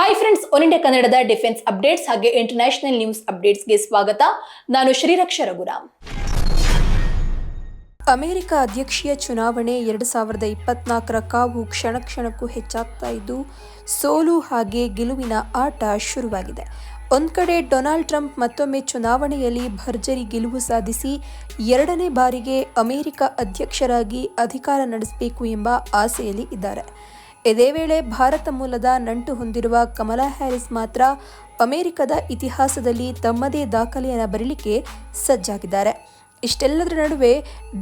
Hi friends one India ಕನ್ನಡದ defence updates ಹಾಗೆ international news ಅಪ್ಡೇಟ್ಸ್ಗೆ ಸ್ವಾಗತ. ನಾನು ಶ್ರೀರಕ್ಷ ರಘುರಾಮ್. ಅಮೆರಿಕ ಅಧ್ಯಕ್ಷೀಯ ಚುನಾವಣೆ ಎರಡು ಸಾವಿರದ ಇಪ್ಪತ್ನಾಲ್ಕರ ಕಾವು ಕ್ಷಣ ಕ್ಷಣಕ್ಕೂ ಹೆಚ್ಚಾಗ್ತಾ ಇದ್ದು, ಸೋಲು ಹಾಗೆ ಗೆಲುವಿನ ಆಟ ಶುರುವಾಗಿದೆ. ಒಂದು ಕಡೆ ಡೊನಾಲ್ಡ್ ಟ್ರಂಪ್ ಮತ್ತೊಮ್ಮೆ ಚುನಾವಣೆಯಲ್ಲಿ ಭರ್ಜರಿ ಗೆಲುವು ಸಾಧಿಸಿ, ಎರಡನೇ ಬಾರಿಗೆ ಅಮೆರಿಕ ಅಧ್ಯಕ್ಷರಾಗಿ ಅಧಿಕಾರ ನಡೆಸಬೇಕು ಎಂಬ ಆಸೆಯಲ್ಲಿ ಇದ್ದಾರೆ. ಇದೇ ವೇಳೆ ಭಾರತ ಮೂಲದ ನಂಟು ಹೊಂದಿರುವ ಕಮಲಾ ಹ್ಯಾರಿಸ್ ಮಾತ್ರ ಅಮೆರಿಕದ ಇತಿಹಾಸದಲ್ಲಿ ತಮ್ಮದೇ ದಾಖಲೆಯನ್ನು ಬರೀಲಿಕ್ಕೆ ಸಜ್ಜಾಗಿದ್ದಾರೆ. ಇಷ್ಟೆಲ್ಲದರ ನಡುವೆ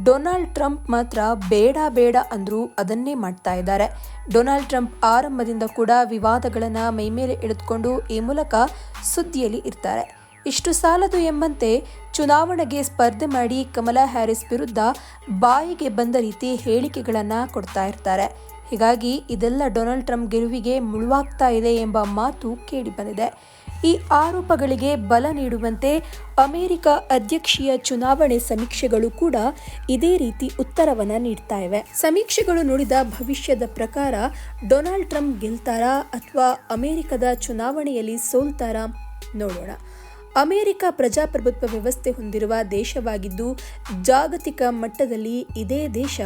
ಡೊನಾಲ್ಡ್ ಟ್ರಂಪ್ ಮಾತ್ರ ಬೇಡ ಬೇಡ ಅಂದರೂ ಅದನ್ನೇ ಮಾಡ್ತಾ ಇದ್ದಾರೆ. ಡೊನಾಲ್ಡ್ ಟ್ರಂಪ್ ಆರಂಭದಿಂದ ಕೂಡ ವಿವಾದಗಳನ್ನು ಮೈಮೇಲೆ ಎಳೆದುಕೊಂಡು ಈ ಮೂಲಕ ಸುದ್ದಿಯಲ್ಲಿ ಇರ್ತಾರೆ. ಇಷ್ಟು ಸಾಲದು ಎಂಬಂತೆ ಚುನಾವಣೆಗೆ ಸ್ಪರ್ಧೆ ಮಾಡಿ ಕಮಲಾ ಹ್ಯಾರಿಸ್ ವಿರುದ್ಧ ಬಾಯಿಗೆ ಬಂದ ರೀತಿ ಹೇಳಿಕೆಗಳನ್ನು ಕೊಡ್ತಾ ಇರ್ತಾರೆ. ಹೀಗಾಗಿ ಇದೆಲ್ಲ ಡೊನಾಲ್ಡ್ ಟ್ರಂಪ್ ಗೆಲುವಿಗೆ ಮುಳುವಾಗ್ತಾ ಇದೆ ಎಂಬ ಮಾತು ಕೇಳಿಬಂದಿದೆ ಈ ಆರೋಪಗಳಿಗೆ ಬಲ ನೀಡುವಂತೆ ಅಮೆರಿಕ ಅಧ್ಯಕ್ಷೀಯ ಚುನಾವಣೆ ಸಮೀಕ್ಷೆಗಳು ಕೂಡ ಇದೇ ರೀತಿ ಉತ್ತರವನ್ನು ನೀಡ್ತಾ ಇವೆ. ಸಮೀಕ್ಷೆಗಳು ನೋಡಿದ ಭವಿಷ್ಯದ ಪ್ರಕಾರ ಡೊನಾಲ್ಡ್ ಟ್ರಂಪ್ ಗೆಲ್ತಾರಾ ಅಥವಾ ಅಮೆರಿಕದ ಚುನಾವಣೆಯಲ್ಲಿ ಸೋಲ್ತಾರಾ ನೋಡೋಣ. ಅಮೆರಿಕ ಪ್ರಜಾಪ್ರಭುತ್ವ ವ್ಯವಸ್ಥೆ ಹೊಂದಿರುವ ದೇಶವಾಗಿದ್ದು, ಜಾಗತಿಕ ಮಟ್ಟದಲ್ಲಿ ಇದೇ ದೇಶ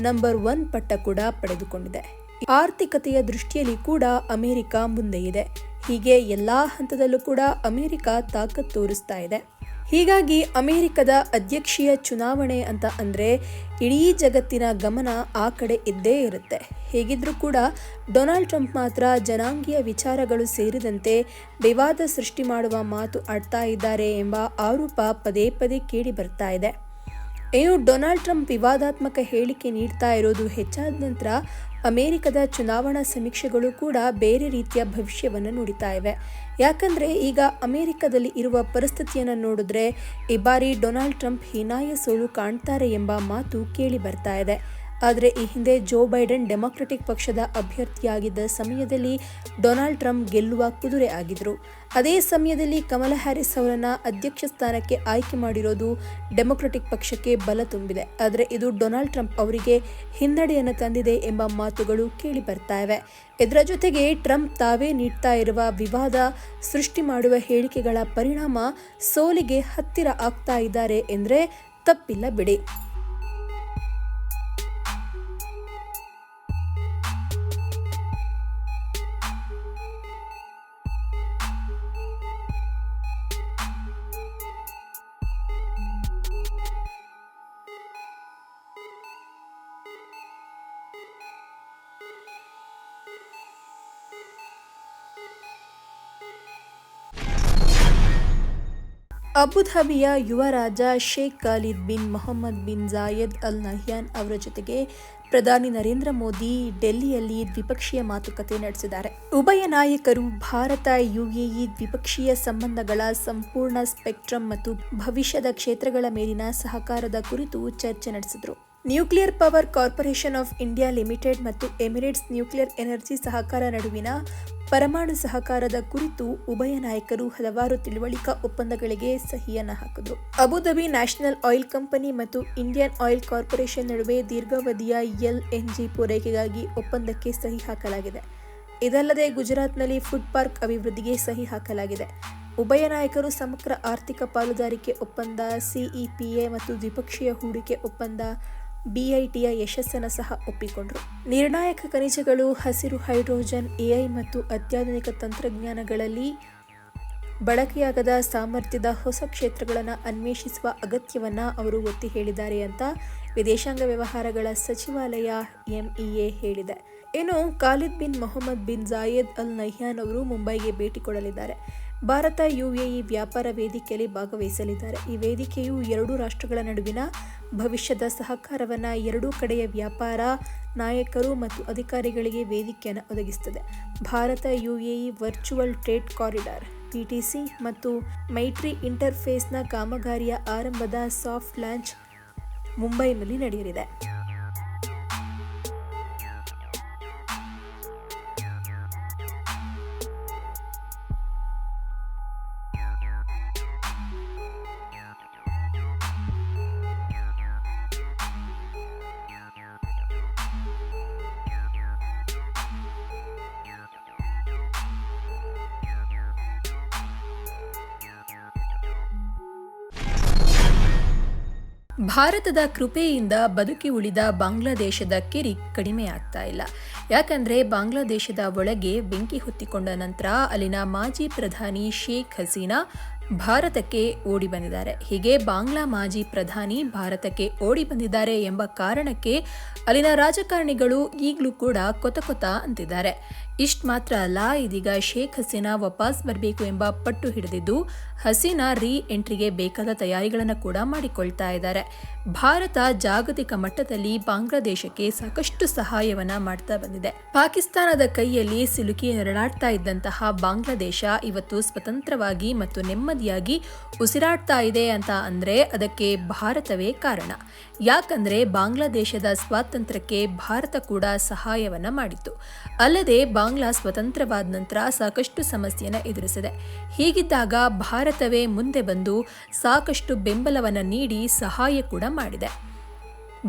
ನಂಬರ್ ಒನ್ ಪಟ್ಟ ಕೂಡ ಪಡೆದುಕೊಂಡಿದೆ. ಆರ್ಥಿಕತೆಯ ದೃಷ್ಟಿಯಲ್ಲಿ ಕೂಡ ಅಮೆರಿಕ ಮುಂದೆ ಇದೆ. ಹೀಗೆ ಎಲ್ಲಾ ಹಂತದಲ್ಲೂ ಕೂಡ ಅಮೆರಿಕ ತಾಕತ್ತು ತೋರಿಸ್ತಾ ಇದೆ. ಹೀಗಾಗಿ ಅಮೆರಿಕದ ಅಧ್ಯಕ್ಷೀಯ ಚುನಾವಣೆ ಅಂತ ಅಂದರೆ ಇಡೀ ಜಗತ್ತಿನ ಗಮನ ಆ ಕಡೆ ಇದ್ದೇ ಇರುತ್ತೆ. ಹೇಗಿದ್ರೂ ಕೂಡ ಡೊನಾಲ್ಡ್ ಟ್ರಂಪ್ ಮಾತ್ರ ಜನಾಂಗೀಯ ವಿಚಾರಗಳು ಸೇರಿದಂತೆ ವಿವಾದ ಸೃಷ್ಟಿ ಮಾಡುವ ಮಾತು ಆಡ್ತಾ ಇದ್ದಾರೆ ಎಂಬ ಆರೋಪ ಪದೇ ಪದೇ ಕೇಳಿ ಬರ್ತಾ ಇದೆ. ಏನು ಡೊನಾಲ್ಡ್ ಟ್ರಂಪ್ ವಿವಾದಾತ್ಮಕ ಹೇಳಿಕೆ ನೀಡ್ತಾ ಇರೋದು ಹೆಚ್ಚಾದ ನಂತರ ಅಮೆರಿಕದ ಚುನಾವಣಾ ಸಮೀಕ್ಷೆಗಳು ಕೂಡ ಬೇರೆ ರೀತಿಯ ಭವಿಷ್ಯವನ್ನು ನುಡಿತಾ ಇವೆ. ಯಾಕಂದರೆ ಈಗ ಅಮೆರಿಕದಲ್ಲಿ ಇರುವ ಪರಿಸ್ಥಿತಿಯನ್ನು ನೋಡಿದ್ರೆ ಈ ಬಾರಿ ಡೊನಾಲ್ಡ್ ಟ್ರಂಪ್ ಹೀನಾಯ ಸೋಲು ಕಾಣ್ತಾರೆ ಎಂಬ ಮಾತು ಕೇಳಿ ಬರ್ತಾ ಇದೆ. ಆದರೆ ಈ ಹಿಂದೆ ಜೋ ಬೈಡನ್ ಡೆಮಾಕ್ರೆಟಿಕ್ ಪಕ್ಷದ ಅಭ್ಯರ್ಥಿಯಾಗಿದ್ದ ಸಮಯದಲ್ಲಿ ಡೊನಾಲ್ಡ್ ಟ್ರಂಪ್ ಗೆಲ್ಲುವ ಕುದುರೆ ಆಗಿದ್ದರು ಅದೇ ಸಮಯದಲ್ಲಿ ಕಮಲಾ ಹ್ಯಾರಿಸ್ ಅವರನ್ನು ಅಧ್ಯಕ್ಷ ಸ್ಥಾನಕ್ಕೆ ಆಯ್ಕೆ ಮಾಡಿರೋದು ಡೆಮೊಕ್ರೆಟಿಕ್ ಪಕ್ಷಕ್ಕೆ ಬಲ ತುಂಬಿದೆ. ಆದರೆ ಇದು ಡೊನಾಲ್ಡ್ ಟ್ರಂಪ್ ಅವರಿಗೆ ಹಿನ್ನಡೆಯನ್ನು ತಂದಿದೆ ಎಂಬ ಮಾತುಗಳು ಕೇಳಿ ಬರ್ತಾ ಇವೆ. ಇದರ ಜೊತೆಗೆ ಟ್ರಂಪ್ ತಾವೇ ನೀಡ್ತಾ ಇರುವ ವಿವಾದ ಸೃಷ್ಟಿ ಮಾಡುವ ಹೇಳಿಕೆಗಳ ಪರಿಣಾಮ ಸೋಲಿಗೆ ಹತ್ತಿರ ಆಗ್ತಾ ಇದ್ದಾರೆ ಎಂದರೆ ತಪ್ಪಿಲ್ಲ ಬಿಡಿ. ಅಬುಧಾಬಿಯ ಯುವ ರಾಜ Sheikh Khalid bin Mohammed bin Zayed Al Nahyan ಅವರ ಜೊತೆಗೆ ಪ್ರಧಾನಿ ನರೇಂದ್ರ ಮೋದಿ ಡೆಲ್ಲಿಯಲ್ಲಿ ದ್ವಿಪಕ್ಷೀಯ ಮಾತುಕತೆ ನಡೆಸಿದ್ದಾರೆ. ಉಭಯ ನಾಯಕರು ಭಾರತ, ಯುಎಇ ದ್ವಿಪಕ್ಷೀಯ ಸಂಬಂಧಗಳ ಸಂಪೂರ್ಣ ಸ್ಪೆಕ್ಟ್ರಮ್ ಮತ್ತು ಭವಿಷ್ಯದ ಕ್ಷೇತ್ರಗಳ ಮೇಲಿನ ಸಹಕಾರದ ಕುರಿತು ಚರ್ಚೆ ನಡೆಸಿದರು. Nuclear power corporation of India limited ಮತ್ತು ಎಮಿರೇಟ್ಸ್ ನ್ಯೂಕ್ಲಿಯರ್ ಎನರ್ಜಿ ಸಹಕಾರ ನಡುವಿನ ಪರಮಾಣು ಸಹಕಾರದ ಕುರಿತು ಉಭಯ ನಾಯಕರು ಹಲವಾರು ತಿಳುವಳಿಕಾ ಒಪ್ಪಂದಗಳಿಗೆ ಸಹಿಯನ್ನು ಹಾಕಿದರು. Abu Dhabi national oil company ಮತ್ತು ಇಂಡಿಯನ್ ಆಯಿಲ್ ಕಾರ್ಪೊರೇಷನ್ ನಡುವೆ ದೀರ್ಘಾವಧಿಯ ಎಲ್ಎನ್ಜಿ ಪೂರೈಕೆಗಾಗಿ ಒಪ್ಪಂದಕ್ಕೆ ಸಹಿ ಹಾಕಲಾಗಿದೆ. ಇದಲ್ಲದೆ ಗುಜರಾತ್ನಲ್ಲಿ ಫುಡ್ ಪಾರ್ಕ್ ಅಭಿವೃದ್ಧಿಗೆ ಸಹಿ ಹಾಕಲಾಗಿದೆ. ಉಭಯ ನಾಯಕರು ಸಮಗ್ರ ಆರ್ಥಿಕ ಪಾಲುದಾರಿಕೆ ಒಪ್ಪಂದ ಸಿಇಪಿಎ ಮತ್ತು ದ್ವಿಪಕ್ಷೀಯ ಹೂಡಿಕೆ ಒಪ್ಪಂದ ಬಿಐಟಿಯ ಯಶಸ್ಸನ್ನು ಸಹ ಒಪ್ಪಿಕೊಂಡರು. ನಿರ್ಣಾಯಕ ಖನಿಜಗಳು, ಹಸಿರು ಹೈಡ್ರೋಜನ್, ಎಐ ಮತ್ತು ಅತ್ಯಾಧುನಿಕ ತಂತ್ರಜ್ಞಾನಗಳಲ್ಲಿ ಬಳಕೆಯಾಗದ ಸಾಮರ್ಥ್ಯದ ಹೊಸ ಕ್ಷೇತ್ರಗಳನ್ನು ಅನ್ವೇಷಿಸುವ ಅಗತ್ಯವನ್ನು ಅವರು ಒತ್ತಿ ಹೇಳಿದ್ದಾರೆ ಅಂತ ವಿದೇಶಾಂಗ ವ್ಯವಹಾರಗಳ ಸಚಿವಾಲಯ ಎಂಇಎ ಹೇಳಿದೆ. ಇನ್ನು Khalid bin Mohammed bin Zayed Al Nahyan ಅವರು ಮುಂಬೈಗೆ ಭೇಟಿ ಕೊಡಲಿದ್ದಾರೆ. ಭಾರತ ಯುಎಇ ವ್ಯಾಪಾರ ವೇದಿಕೆಯಲ್ಲಿ ಭಾಗವಹಿಸಲಿದ್ದಾರೆ. ಈ ವೇದಿಕೆಯು ಎರಡೂ ರಾಷ್ಟ್ರಗಳ ನಡುವಿನ ಭವಿಷ್ಯದ ಸಹಕಾರವನ್ನು ಎರಡೂ ಕಡೆಯ ವ್ಯಾಪಾರ ನಾಯಕರು ಮತ್ತು ಅಧಿಕಾರಿಗಳಿಗೆ ವೇದಿಕೆಯನ್ನು ಒದಗಿಸುತ್ತದೆ. Bharat UAE virtual trade corridor, PTC ಮತ್ತು ಮೈಟ್ರಿ ಇಂಟರ್ಫೇಸ್ನ ಕಾಮಗಾರಿಯ ಆರಂಭದ ಸಾಫ್ಟ್ ಲಾಂಚ್ ಮುಂಬೈನಲ್ಲಿ ನಡೆಯಲಿದೆ. ಭಾರತದ ಕೃಪೆಯಿಂದ ಬದುಕಿ ಉಳಿದ ಬಾಂಗ್ಲಾದೇಶದ ಕಿರಿ ಕಡಿಮೆ ಆಗ್ತಾ ಇಲ್ಲ. ಯಾಕಂದ್ರೆ ಬಾಂಗ್ಲಾದೇಶದ ಒಳಗೆ ಬೆಂಕಿ ಹೊತ್ತಿಕೊಂಡ ನಂತರ ಅಲ್ಲಿನ ಮಾಜಿ ಪ್ರಧಾನಿ ಶೇಖ್ ಹಸೀನಾ ಭಾರತಕ್ಕೆ ಓಡಿ ಬಂದಿದ್ದಾರೆ. ಹೀಗೆ ಬಾಂಗ್ಲಾ ಮಾಜಿ ಪ್ರಧಾನಿ ಭಾರತಕ್ಕೆ ಓಡಿ ಬಂದಿದ್ದಾರೆ ಎಂಬ ಕಾರಣಕ್ಕೆ ಅಲ್ಲಿನ ರಾಜಕಾರಣಿಗಳು ಈಗಲೂ ಕೂಡ ಕೊತ ಕೊತ ಅಂತಿದ್ದಾರೆ. ಇಷ್ಟ ಮಾತ್ರ ಅಲ್ಲ, ಇದೀಗ ಶೇಖ್ ಹಸೀನಾ ವಾಪಸ್ ಬರಬೇಕು ಎಂಬ ಪಟ್ಟು ಹಿಡಿದಿದ್ದು, ಹಸೀನಾ ರೀ ಎಂಟ್ರಿಗೆ ಬೇಕಾದ ತಯಾರಿಗಳನ್ನು ಕೂಡ ಮಾಡಿಕೊಳ್ತಾ ಇದ್ದಾರೆ. ಭಾರತ ಜಾಗತಿಕ ಮಟ್ಟದಲ್ಲಿ ಬಾಂಗ್ಲಾದೇಶಕ್ಕೆ ಸಾಕಷ್ಟು ಸಹಾಯವನ್ನ ಮಾಡ್ತಾ ಬಂದಿದೆ. ಪಾಕಿಸ್ತಾನದ ಕೈಯಲ್ಲಿ ಸಿಲುಕಿ ನರಳಾಡ್ತಾ ಇದ್ದಂತಹ ಬಾಂಗ್ಲಾದೇಶ ಇವತ್ತು ಸ್ವತಂತ್ರವಾಗಿ ಮತ್ತು ನೆಮ್ಮದಿಯಾಗಿ ಉಸಿರಾಡ್ತಾ ಇದೆ ಅಂತ ಅಂದ್ರೆ ಅದಕ್ಕೆ ಭಾರತವೇ ಕಾರಣ. ಯಾಕಂದ್ರೆ ಬಾಂಗ್ಲಾದೇಶದ ಸ್ವಾತಂತ್ರ್ಯಕ್ಕೆ ಭಾರತ ಕೂಡ ಸಹಾಯವನ್ನ ಮಾಡಿತ್ತು. ಅಲ್ಲದೆ ಬಾಂಗ್ಲಾ ಸ್ವತಂತ್ರವಾದ ನಂತರ ಸಾಕಷ್ಟು ಸಮಸ್ಯೆಯನ್ನು ಎದುರಿಸಿದೆ. ಹೀಗಿದ್ದಾಗ ಭಾರತವೇ ಮುಂದೆ ಬಂದು ಸಾಕಷ್ಟು ಬೆಂಬಲವನ್ನು ನೀಡಿ ಸಹಾಯ ಕೂಡ ಮಾಡಿದೆ.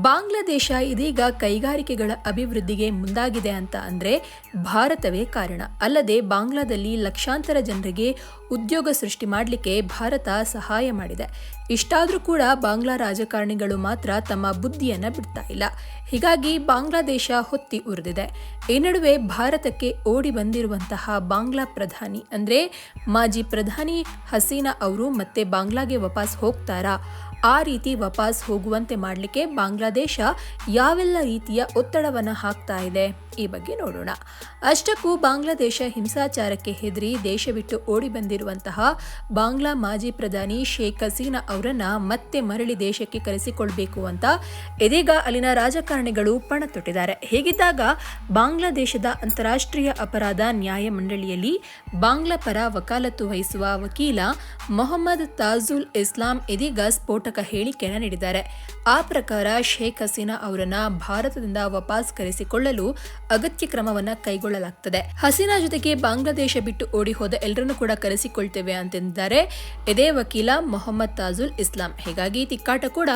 ಬಾಂಗ್ಲಾದೇಶ ಇದೀಗ ಕೈಗಾರಿಕೆಗಳ ಅಭಿವೃದ್ಧಿಗೆ ಮುಂದಾಗಿದೆ ಅಂತ ಅಂದರೆ ಭಾರತವೇ ಕಾರಣ. ಅಲ್ಲದೆ ಬಾಂಗ್ಲಾದಲ್ಲಿ ಲಕ್ಷಾಂತರ ಜನರಿಗೆ ಉದ್ಯೋಗ ಸೃಷ್ಟಿ ಮಾಡಲಿಕ್ಕೆ ಭಾರತ ಸಹಾಯ ಮಾಡಿದೆ. ಇಷ್ಟಾದರೂ ಕೂಡ ಬಾಂಗ್ಲಾ ರಾಜಕಾರಣಿಗಳು ಮಾತ್ರ ತಮ್ಮ ಬುದ್ಧಿಯನ್ನು ಬಿಡ್ತಾ ಇಲ್ಲ. ಹೀಗಾಗಿ ಬಾಂಗ್ಲಾದೇಶ ಹೊತ್ತಿ ಉರಿದಿದೆ. ಈ ನಡುವೆ ಭಾರತಕ್ಕೆ ಓಡಿ ಬಂದಿರುವಂತಹ ಬಾಂಗ್ಲಾ ಪ್ರಧಾನಿ ಅಂದರೆ ಮಾಜಿ ಪ್ರಧಾನಿ ಹಸೀನಾ ಅವರು ಮತ್ತೆ ಬಾಂಗ್ಲಾಗೆ ವಾಪಸ್ ಹೋಗ್ತಾರಾ? ಆ ರೀತಿ ವಾಪಸ್ ಹೋಗುವಂತೆ ಮಾಡಲಿಕ್ಕೆ ಬಾಂಗ್ಲಾದೇಶ ಯಾವೆಲ್ಲ ರೀತಿಯ ಒತ್ತಡವನ್ನು ಹಾಕ್ತಾ ಇದೆ? ಈ ಬಗ್ಗೆ ನೋಡೋಣ. ಅಷ್ಟಕ್ಕೂ ಬಾಂಗ್ಲಾದೇಶ ಹಿಂಸಾಚಾರಕ್ಕೆ ಹೆದರಿ ದೇಶ ಬಿಟ್ಟು ಓಡಿ ಬಂದಿರುವಂತಹ ಬಾಂಗ್ಲಾ ಮಾಜಿ ಪ್ರಧಾನಿ ಶೇಖ್ ಹಸೀನಾ ಅವರನ್ನ ಮತ್ತೆ ಮರಳಿ ದೇಶಕ್ಕೆ ಕರೆಸಿಕೊಳ್ಬೇಕು ಅಂತ ಇದೀಗ ಅಲ್ಲಿನ ರಾಜಕಾರಣಿಗಳು ಪಣ ತೊಟ್ಟಿದ್ದಾರೆ. ಹೇಗಿದ್ದಾಗ ಬಾಂಗ್ಲಾದೇಶದ ಅಂತಾರಾಷ್ಟ್ರೀಯ ಅಪರಾಧ ನ್ಯಾಯ ಮಂಡಳಿಯಲ್ಲಿ ಬಾಂಗ್ಲಾ ಪರ ವಕಾಲತ್ತು ವಹಿಸುವ ವಕೀಲ ಮೊಹಮ್ಮದ್ ತಾಜುಲ್ ಇಸ್ಲಾಂ ಇದೀಗ ಸ್ಫೋಟಕ ಹೇಳಿಕೆಯನ್ನು ನೀಡಿದ್ದಾರೆ. ಆ ಪ್ರಕಾರ ಶೇಖ್ ಹಸೀನಾ ಅವರನ್ನ ಭಾರತದಿಂದ ವಾಪಸ್ ಕರೆಸಿಕೊಳ್ಳಲು ಅಗತ್ಯ ಕ್ರಮವನ್ನ ಕೈಗೊಳ್ಳಲಾಗ್ತದೆ. ಹಸೀನಾ ಜೊತೆಗೆ ಬಾಂಗ್ಲಾದೇಶ ಬಿಟ್ಟು ಓಡಿ ಹೋದ ಎಲ್ಲರನ್ನು ಕೂಡ ಕರೆಸಿಕೊಳ್ತೇವೆ ಅಂತಂದಿದ್ದಾರೆ. ಇದೇ ವಕೀಲ ಮೊಹಮ್ಮದ್ ತಾಜುಲ್ ಇಸ್ಲಾಂ. ಹೀಗಾಗಿ ತಿಕ್ಕಾಟ ಕೂಡ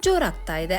ಜೋರಾಗ್ತಾ ಇದೆ.